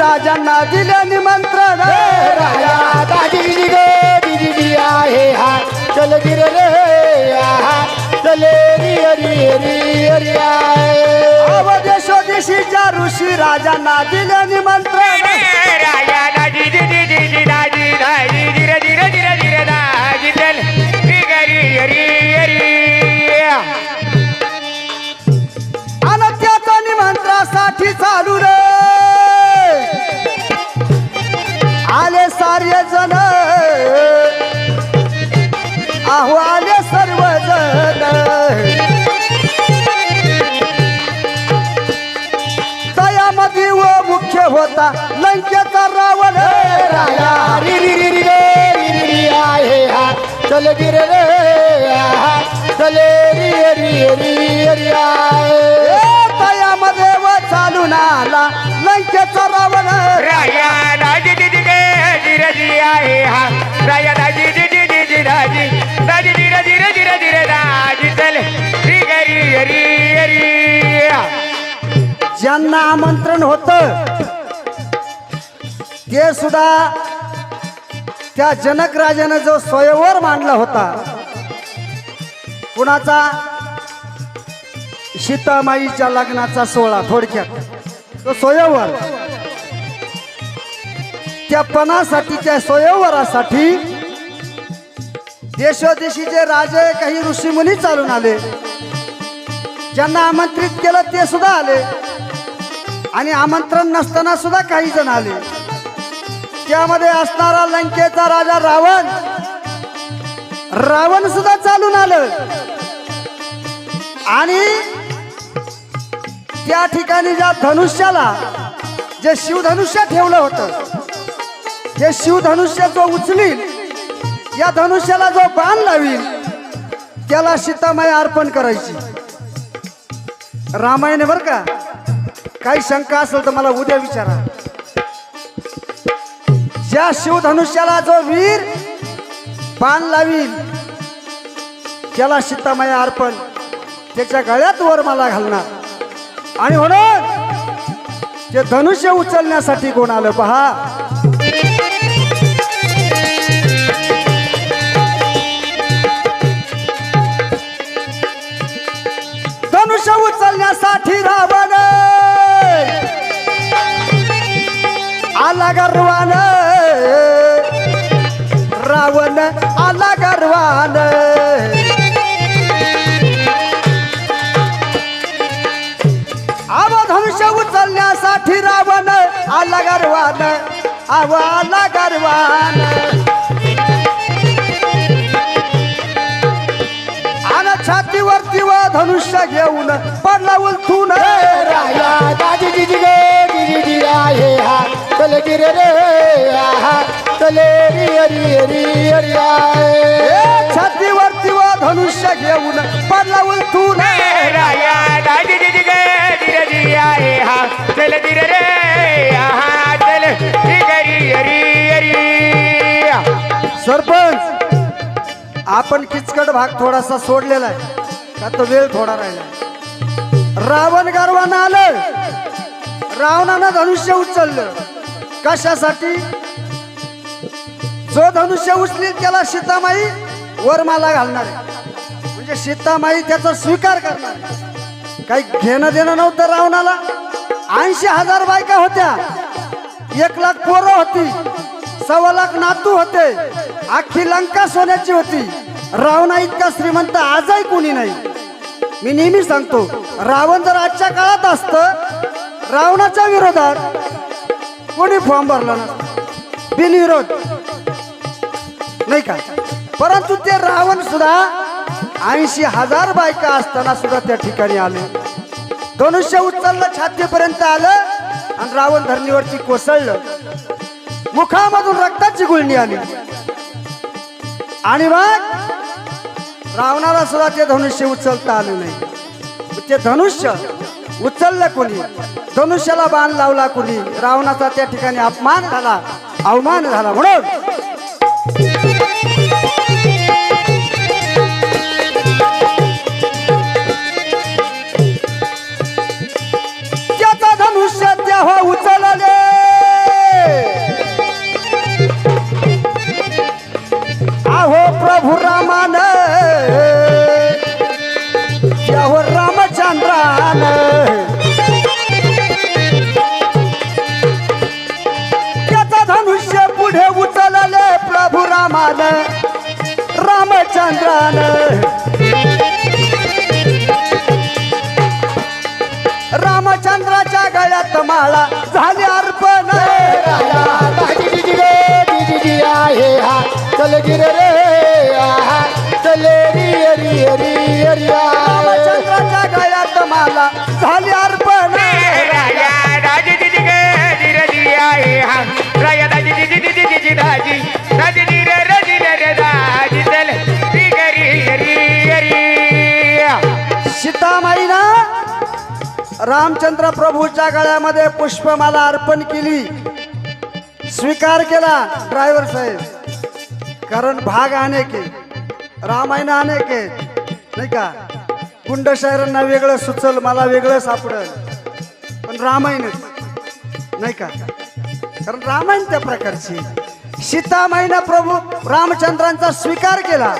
राजांना दिले निमंत्रण. ग दिदी आहे हा चल गिर रे हा. चले रि हरी ऋषी राजांना दिले निमंत्रण. राजा सारे जण आहो आले सर्वजण तयामध्ये व मुख्य होता लंकेचा रावण राया रि रि रि रि रे रि रि रि आहे हा चल गिर रे हा चले रि हरी आय ए, तयामध्ये व चालून आला लंकेचा रावण राया गे राजी आहे हा. राया दाजी दिदी दिदी दाजी. दाजी धीरे धीरे धीरे धीरे दाजी चल. री गरी हरी हरी ज्यांना आमंत्रण होत ते सुद्धा त्या जनक राजानं जो स्वयंवर मांडला होता कुणाचा? सीतामाईच्या लग्नाचा सोहळा थोडक्यात. तो स्वयंवर. त्या पणासाठीच्या स्वयंवरासाठी देशोदेशीचे राजे काही ऋषीमुनी चालून आले. ज्यांना आमंत्रित केलं ते सुद्धा आले. आणि आमंत्रण नसताना सुद्धा काही जण आले. त्यामध्ये असणारा लंकेचा राजा रावण. रावण सुद्धा चालून आलं. आणि त्या ठिकाणी ज्या धनुष्याला जे शिवधनुष्य ठेवलं होतं हे शिवधनुष्य जो उचलील या धनुष्याला जो बाण लावील त्याला सीतामाई अर्पण करायची. रामायण बर का? काही शंका असेल तर मला उद्या विचारा. ज्या शिवधनुष्याला जो वीर बाण लावील त्याला सीतामाई अर्पण त्याच्या गळ्यात वर मला घालणार. आणि म्हणून ते धनुष्य उचलण्यासाठी कोण आलं पहा? धनुष्य उचलण्यासाठी रावण. आला गर्वान. रावण आला गर्वान. अवधंश उचलण्यासाठी रावण आला गर्वान. आव आला गर्वान. धनुष्य घेऊन पडला उलथून. राया दाजी ग हा. चल गिर रे हा चले रि छातीवरती व धनुष्य घेऊन पडला उलथून. राया दाजी गे हा. चल रे हा चल री सरपंच आपण किचकट भाग थोडासा सोडलेला आहे. आता वेळ थोडा राहिला? रावण गर्वानं आलं. रावणानं धनुष्य उचललं. कशासाठी? जो धनुष्य उचलील त्याला सीतामाई वरमाला घालणार म्हणजे सीतामाई त्याचा स्वीकार करणार काही घेणं देणं नव्हतं रावणाला. ऐंशी हजार बायका होत्या. एक लाख पोरं होती. सव्वा लाख नातू होते. अख्खी लंका सोन्याची होती. रावणा इतका श्रीमंत आजही कोणी नाही. मी नेहमी सांगतो रावण जर आजच्या काळात असत रावणाच्या विरोधात कोणी फॉर्म भरला ना बिनविरोध. नाही का? परंतु ते रावण सुद्धा ऐंशी हजार बायका असताना सुद्धा त्या ठिकाणी आले. धनुष्य उचललं छातीपर्यंत आलं आणि रावण धरणीवरती कोसळलं. मुखामधून रक्ताची गुळणी आली. आणि मग रावणाला सुद्धा ते धनुष्य उचलता आलं नाही. ते धनुष्य उचललं कोणी? धनुष्याला बाण लावला कोणी? रावणाचा त्या ठिकाणी अपमान झाला अवमान झाला. म्हणून झाली अर्पण राया दाजी दिदी गे जिरे जी आहे हा राया दाजी दिदी दिदी दिदी दाजी दाजी जिरे रे जिरे रे दाजी चल री गरी गरी गरी सीतामाईना रामचंद्र प्रभूच्या गळ्यामध्ये पुष्पमाला अर्पण केली स्वीकार केला ड्रायव्हर साहेब कारण भाग अनेक आहे रामायण अनेक आहे नाही का गुंड शायरांना वेगळं सुचल मला वेगळं सापडल. पण रामायणच नाही का? कारण रामायण त्या प्रकारची सीतामाईनं प्रभू रामचंद्रांचा स्वीकार केला.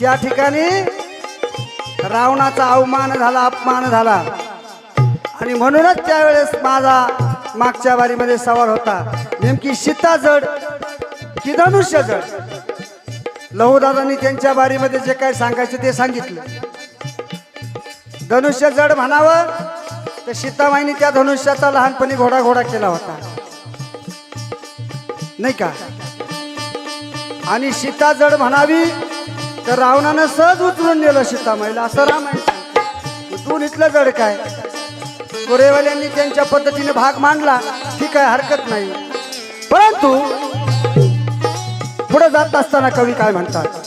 त्या ठिकाणी रावणाचा अवमान झाला अपमान झाला. आणि म्हणूनच त्यावेळेस माझा मागच्या वारीमध्ये सवाल होता नेमकी सीता जड की धनुष्य जड? लहूदादांनी त्यांच्या बारीमध्ये जे काय सांगायचे ते सांगितलं. धनुष्य जड म्हणावं तर सीतामाईने त्या धनुष्याचा लहानपणी घोडा घोडा केला होता. नाही का? आणि सीता जड म्हणावी तर रावणानं सहज उचलून नेलं सीतामाईला. असं रामायण उचलून तू इथलं जड काय? गोरेवाल्यांनी त्यांच्या पद्धतीने भाग मांडला ठीक आहे हरकत नाही. परंतु पुढे जात असताना कवी काय म्हणतात?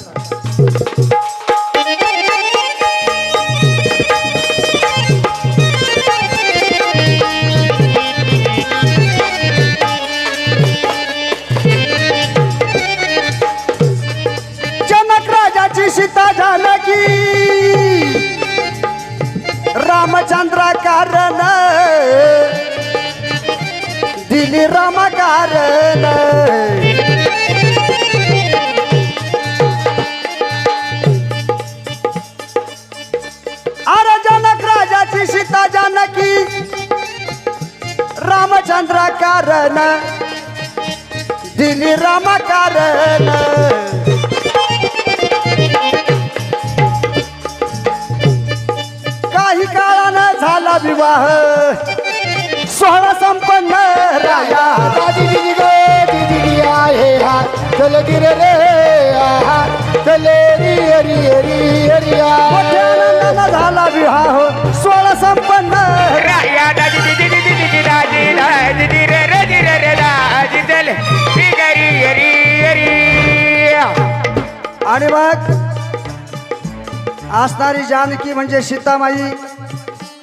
असणारी जानकी म्हणजे सीतामाई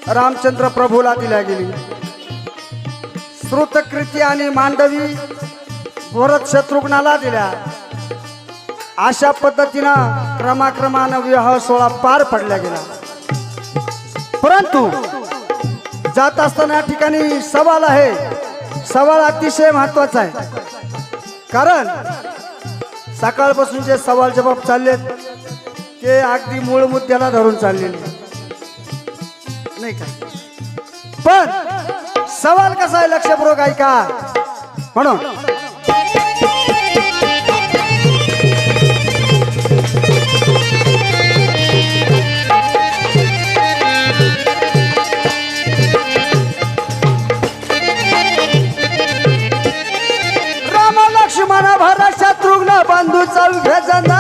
रामचंद्र प्रभूला दिल्या गेली. श्रुतकृती आणि मांडवी भरत शत्रुघ्नाला दिल्या. अशा पद्धतीनं क्रमाक्रमानं विवाह सोहळा पार पडला गेला. परंतु जात असताना या ठिकाणी सवाल आहे. सवाल अतिशय महत्त्वाचा आहे. कारण सकाळपासून जे सवाल जबाब चाललेत ते अगदी मूळ मुद्द्याला धरून चाललेले. नाही का? पण सवाल कसा आहे लक्षपूर्वक ऐका. म्हणून. राम लक्ष्मण भरत शत्रुघ्न बंधू चौघे जण.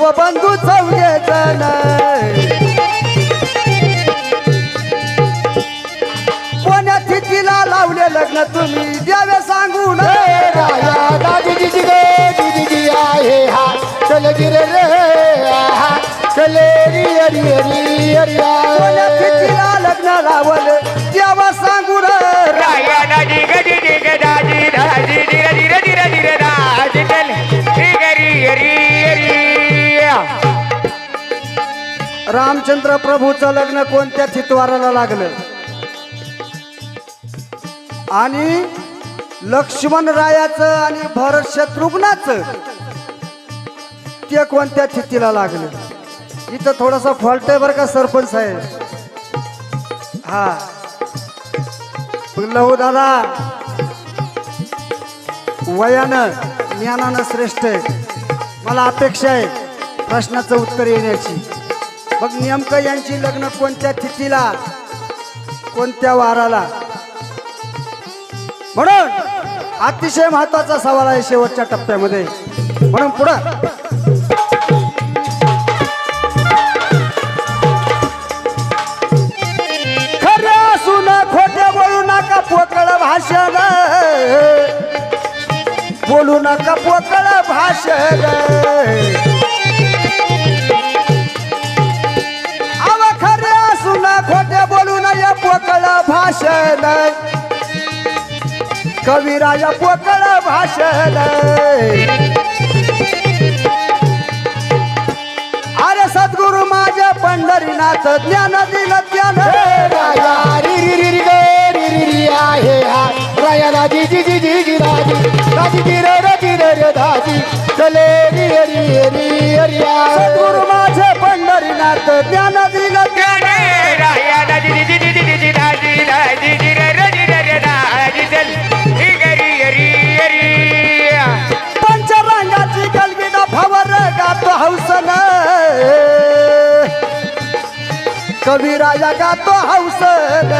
शिव बंधू चौघे जण कोण्या तिथीला लावले लग्न तुम्ही? द्यावे सांगून. राया दादी दिदी आहे हा. चल गिर रे आहा. चल री री री री कोण्या तिथीला लग्न लावलं? द्यावा रामचंद्र प्रभूचं लग्न कोणत्या चितवाराला लागलं? आणि लक्ष्मण रायाचं आणि भरत शत्रुघ्नाचं ते कोणत्या तिथीला लागलं? इथं थोडासा फॉल्ट आहे बरं का सरपंच साहेब? हा. लहू दादा वयानं ज्ञानानं श्रेष्ठ आहे. मला अपेक्षा आहे प्रश्नाचं उत्तर येण्याची. मग नेमकं यांची लग्न कोणत्या तिथीला कोणत्या वाराला? म्हणून अतिशय महत्त्वाचा सवाल आहे शेवटच्या टप्प्यामध्ये. म्हणून पुढं. बोलू नका भाषण. बोलू नका पोतळ भाषण. कविराया पोकळ भाषण अरे सद्गुरु माझे पंढरीनाथ ज्ञान दिलं ज्ञान राया. री री री री ग री री आहे हा. राया राजी जी जी जी जी राजी. राजी जी रे रे जी रे राजी चले री री री री सद्गुरु कविराया गातो हौसन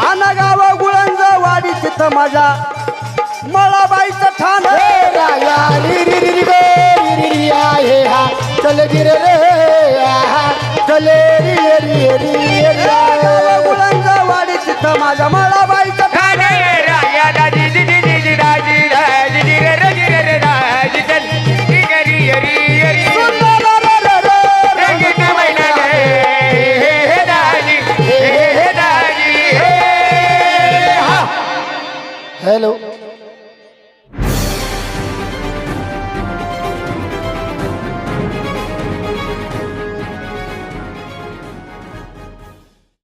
आन गाव गुळंज वाडी तिथं माझ्या मळाबाईचं ठाण राया री री री री ग री री री आहे हा चले गी रे चले गुळंज वाडी तिथं माझ्या मळाबाईचं